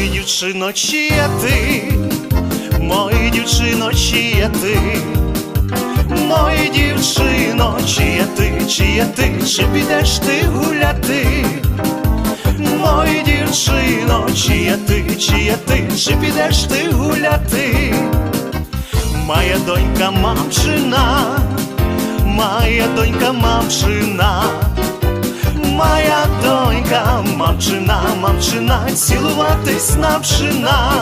Мой дівчино, чия ти, мой дівчино, чия ти, мой дівчино, чия ти, чия ти, чи підеш ти гуляти? Мой дівчино, чия ти, чия ти, чи підеш ти гуляти? Моя донька мамчина, моя донька мамчина. Моя донька, мамчина, мамчина, цілуватись навчина.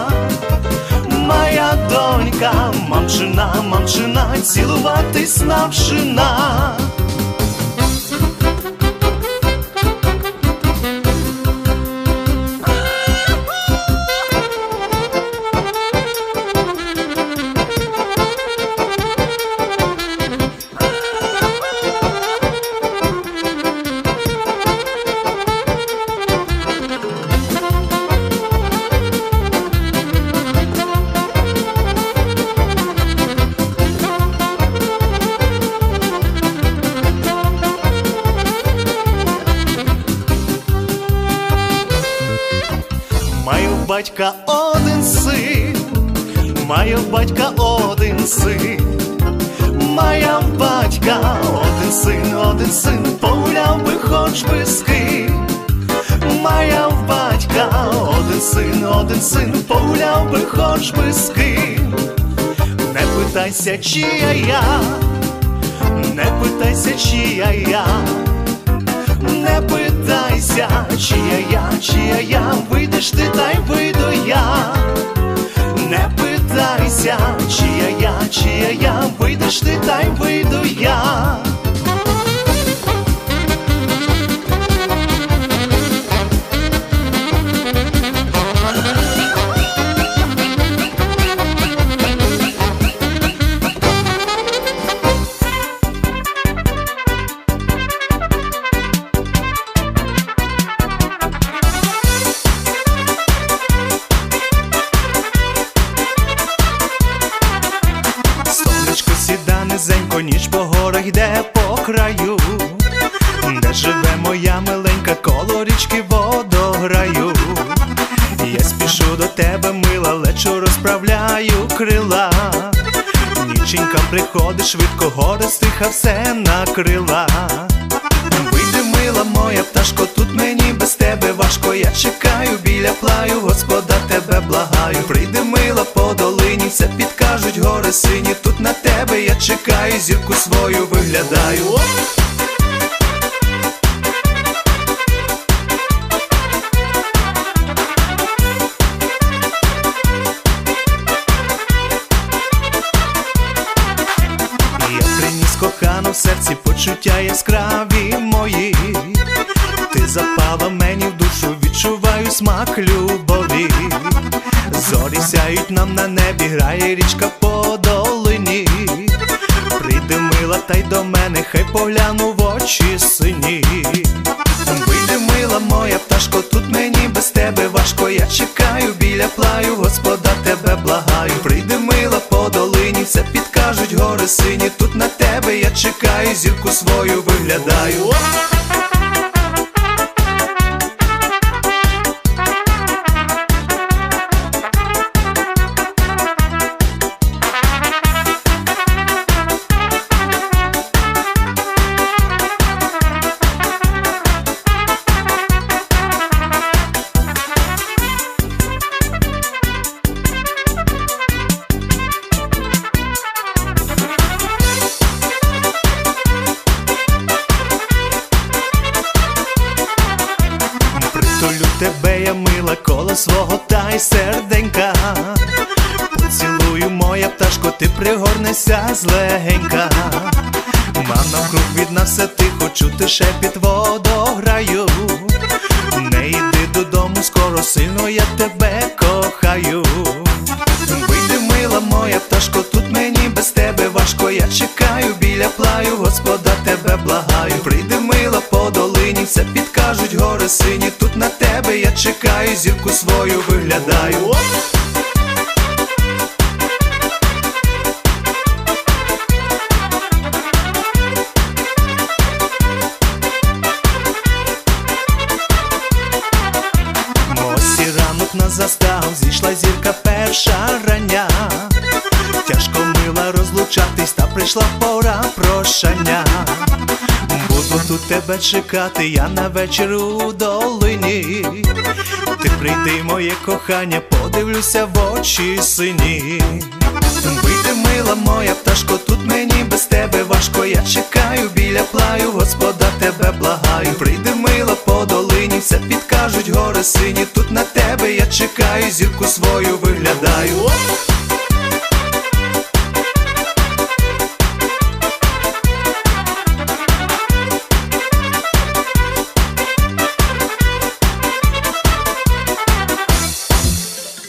Моя донька, мамчина, мамчина, цілуватись навчина. Батька один син, маю батька один син, моя батька один син, один син, погуляв би хоч би з ким. Моя батька один син, один син, погуляв би хоч би з ким. Не питайся, чия я, не питайся, чия я. Чия я, вийдеш ти, та й вийду я. Не питайся, чия я, чия я, вийдеш ти, та й вийду я. Сіда ніч по горах йде по краю, де живе моя миленька коло річки водограю. Я спішу до тебе, мила, лечу розправляю крила. Ніченька приходить швидко, гори стиха все накрила. Вийди, мила моя пташко, тут мені без тебе важко. Я чекаю біля плаю, Господа тебе благаю. Прийди, мила по долині, все підкажуть гори сині. Чекаю, зірку свою виглядаю. Я приніс кохану в серці почуття яскраві мої. Ти запала мені в душу, відчуваю смак любові. Зорі сяють нам на небі, грає річка по долині. Мила, та й до мене, хай погляну в очі сині. Вийди, мила моя пташко, тут мені без тебе важко. Я чекаю біля плаю, Господа тебе благаю. Прийди, мила по долині, все підкажуть гори сині. Тут на тебе я чекаю, зірку свою виглядаю. Тебе, я мила, коло свого та й серденька. Поцілую, моя пташко, ти пригорнешся злегенька. Мама навкруг від нас все тихо, чути шепіт водограю. Не йди додому, скоро сильно я тебе кохаю. Підкажуть гори сині. Тут на тебе я чекаю, зірку свою виглядаю. Тяжко розлучатись, та прийшла пора прощання. Буду тут тебе чекати, я на вечір у долині. Ти прийди, моє кохання, подивлюся в очі сині. Вийди, мила моя пташко, тут мені без тебе важко. Я чекаю біля плаю, Господа тебе благаю. Прийди, мила по долині, все підкажуть гори сині. Тут на тебе я чекаю, зірку свою виглядаю.